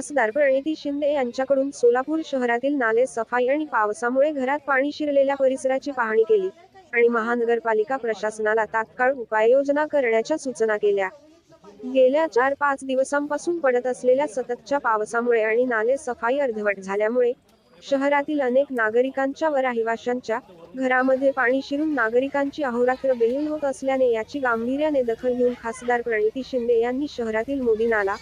खासदार प्रणिती शिंदे यांच्याकडून सोलापूर शहरातील नाले सफाई आणि पावसामुळे घरात पाणी शिरलेल्या परिसराची पाहणी केली आणि महानगरपालिका प्रशासनाला तात्काळ उपाययोजना करण्याच्या सूचना केल्या. गेल्या चार पाच दिवसांपासून पडत असलेल्या सततच्या पावसामुळे आणि नाले सफाई अर्धवट झाल्यामुळे शहरातील अनेक नागरिकांच्या व रहिवाशांच्या घरामध्ये पाणी शिरून नागरिकांची अहोरात्र बेहीन होत असल्याने याची गांभीर्याने दखल घेऊन खासदार प्रणिती शिंदे यांनी शहरातील मोदी नाला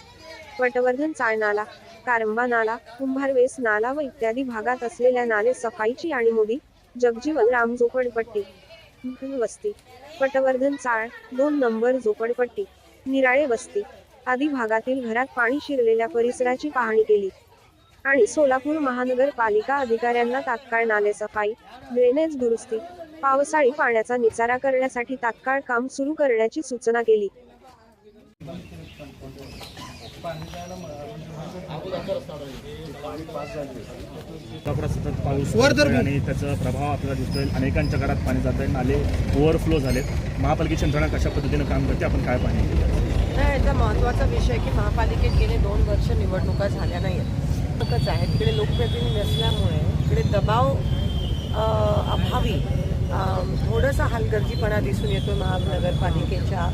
पटवर्धन चाळ नाला कारंबा नाला कुंभारवेस नाला व इत्यादी भागात असलेल्या नाले सफाईची आणि मोदी जगजीवन राम झोपडपट्टी वस्ती पटवर्धन चाळ दोन नंबर झोपडपट्टी निराळे वस्ती आदी भागातील घरात पाणी शिरलेल्या परिसराची पाहणी केली. आणि सोलापूर महानगरपालिका अधिकाऱ्यांना तात्काळ नाले सफाई ड्रेनेज दुरुस्ती पावसाळी पाण्याचा निचारा करण्यासाठी तात्काळ काम सुरू करण्याची सूचना केली. सतत पाऊस आणि त्याचा प्रभाव आपल्याला दिसतोय. अनेकांच्या घरात पाणी जात आहे नाले ओव्हरफ्लो झालेत. महापालिकेची यंत्रणा कशा पद्धतीनं काम करते? आपण काय केली? नाही याचा महत्त्वाचा विषय की महापालिकेत गेले दोन वर्ष निवडणुका झाल्या नाही आहेत. आहे तिकडे लोकप्रतिनिधी नसल्यामुळे इकडे दबाव अभावी थोडासा हलगर्जीपणा दिसून येतो महानगरपालिकेच्या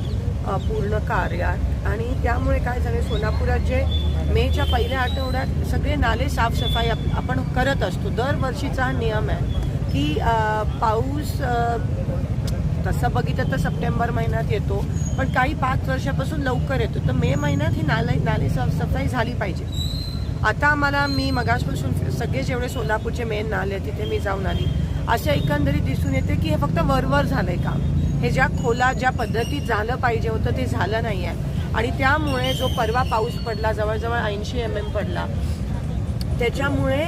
पूर्ण कार्यात. आणि त्यामुळे काय झालं सोलापुरात जे मेच्या पहिल्या आठवड्यात सगळे नाले साफसफाई आप- आपण करत असतो. दरवर्षीचा हा नियम आहे की पाऊस तसं बघितलं तर सप्टेंबर महिन्यात येतो पण काही पाच वर्षापासून लवकर येतो. तर मे महिन्यात ही नाले नाले साफसफाई झाली पाहिजे. आता आम्हाला मी मगासपासून सगळे जेवढे सोलापूरचे मेन नाले तिथे मी जाऊन आली. असे एकंदरीत दिसून येते की हे फक्त वरवर झालं आहे काम. हे ज्या खोला ज्या पद्धतीत झालं पाहिजे होतं ते झालं नाही आहे आणि त्यामुळे जो परवा पाऊस पडला जवळजवळ ऐंशी एम एम पडला त्याच्यामुळे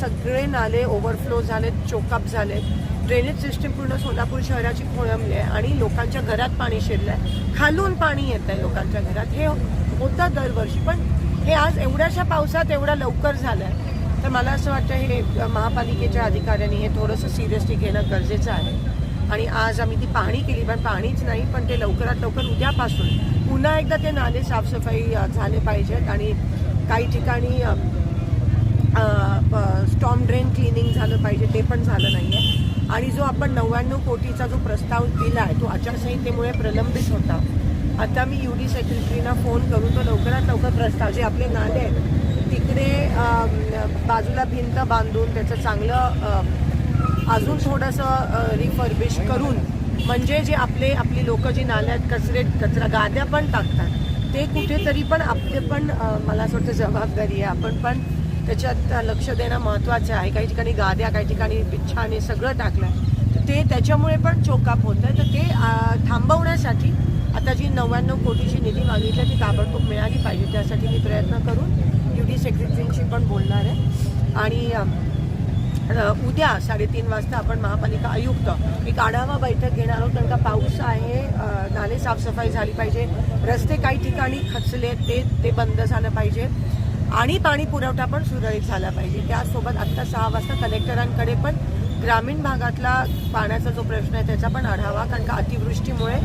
सगळे नाले ओव्हरफ्लो झालेत चोकअप झालेत. ड्रेनेज सिस्टीम पूर्ण सोलापूर शहराची खोळंबली आहे आणि लोकांच्या घरात पाणी शिरलं आहे खालून पाणी येत आहे लोकांच्या घरात. हे होतं दरवर्षी पण हे आज एवढ्याशा पावसात एवढा लवकर झालं आहे तर मला असं वाटतं हे महापालिकेच्या अधिकाऱ्यांनी हे थोडंसं सिरियसली घेणं गरजेचं आहे. आणि आज आम्ही ती पाहणी केली पण पाणीच नाही पण ते लवकरात लवकर उद्यापासून पुन्हा एकदा ते नाले साफसफाई झाले पाहिजेत आणि काही ठिकाणी स्टॉम ड्रेन क्लिनिंग झालं पाहिजे ते पण झालं नाही आहे आणि जो आपण नव्याण्णव कोटीचा जो प्रस्ताव दिला आहे तो आचारसंहितेमुळे प्रलंबित होता. आता मी यू डी सेक्रेटरीना फोन करून तो लवकरात लवकर प्रस्ताव जे आपले नाले आहेत तिकडे बाजूला भिंत बांधून त्याचं चांगलं अजून थोडंसं रिफर्बिश करून म्हणजे जे आपले आपली लोक जी नाल्यात कचरे कचरा गाद्या पण टाकतात ते कुठेतरी पण आपले पण मला असं वाटतं जबाबदारी आहे आपण पण. त्याच्यात लक्ष देणं महत्त्वाचं आहे. काही ठिकाणी गाद्या काही ठिकाणी पिच्छाने सगळं टाकलं आहे तर ते त्याच्यामुळे पण चोकाप होत आहे. तर ते थांबवण्यासाठी आता जी नव्याण्णव कोटीची निधी मागितली आहे ती ताबडतोब मिळाली पाहिजे. त्यासाठी मी प्रयत्न करून यू डी सेक्रेटरींशी पण बोलणार आहे. आणि उद्या साडेतीन वाजता आपण महापालिका आयुक्त एक आढावा बैठक घेणार आहोत. कारण का पाऊस आहे नाले साफसफाई झाली पाहिजे रस्ते काही ठिकाणी खचले ते ते बंद झालं पाहिजे. आणि पाणी पुरवठा पण सुरळीत झाला पाहिजे. त्यासोबत आत्ता सहा वाजता कलेक्टरांकडे पण ग्रामीण भागातला पाण्याचा जो प्रश्न आहे त्याचा पण आढावा. कारण का अतिवृष्टीमुळे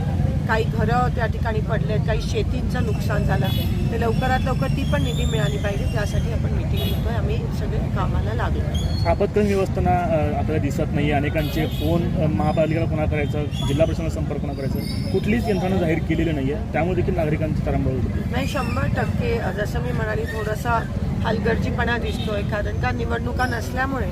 काही घरं त्या ठिकाणी पडलेत काही शेतींचं नुकसान झालं ते लवकरात लवकर ती पण निधी मिळाली पाहिजे. त्यासाठी आपण मिटिंग घेतोय. आम्ही सगळे कामाला लागलो. आपत्कालीन व्यवस्थापना अ, आपल्याला दिसत नाही अनेकांचे फोन महापालिकेला कोणा करायचं जिल्हा प्रशासनाला संपर्क कोणा करायचं. कुठलीच यंत्रणा जाहीर केलेली नाही आहे त्यामुळे देखील नागरिकांची तारांबळ होते. नाही शंभर टक्के. जसं मी म्हणाली थोडासा हलगर्जीपणा दिसतोय. कारण का निवडणुका नसल्यामुळे